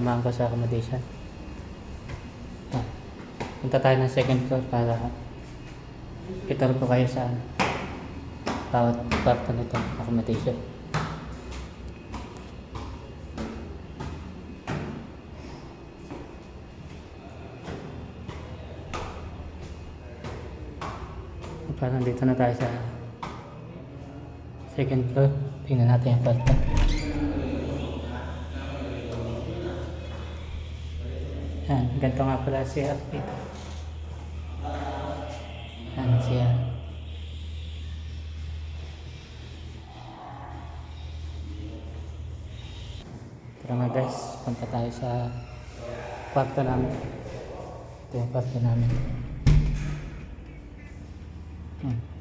Kasamahan ko sa accommodation. Ah, punta tayo ng second floor para itur ko kayo sa ano, bawat kwarto nito accommodation. Parang dito na tayo sa second floor. Tingnan natin yung kwarto. Yan, ganito nga pala siya dito. Yan siya. Tara nga guys, punta tayo sa kwarto namin. Ito yung kwarto namin. Hmm.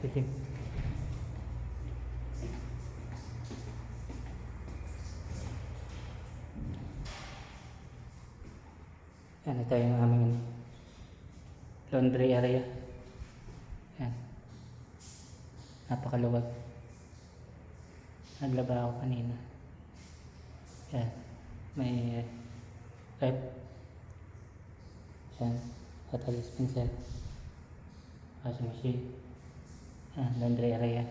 Titig. Yan, ito yung aming ano, laundry area. Yan. Napakaluwag. Naglaba ako kanina. Yan. May rep. Yan. Hotel dispenser. Washing machine. Yan, laundry area.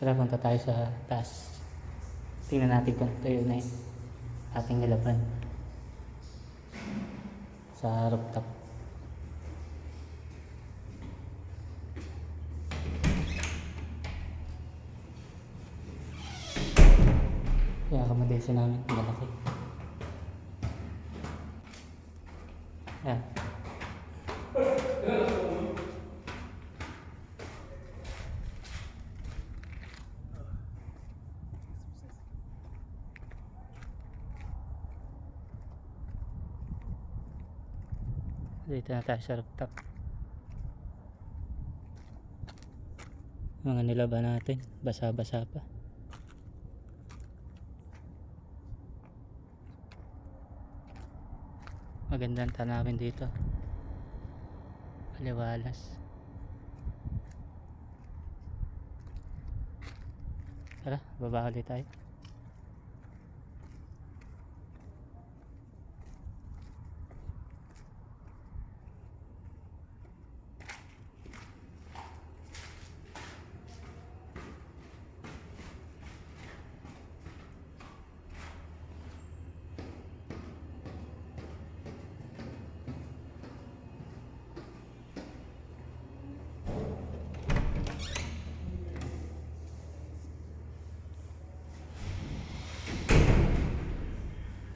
Tara, punta tayo sa taas. Tingnan natin kung tuyo na yung ating nilaban sa rooftop. Yung accommodation namin, malaki. Yan. Dito na tayo sa rooftop. Mga nilaban natin, basa-basa pa. Magandang tanawin dito. Aliwalas. Tara, baba ulit tayo.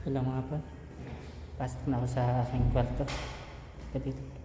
Hello mga pa. Pasok na ako sa aking kwarto. Ito dito.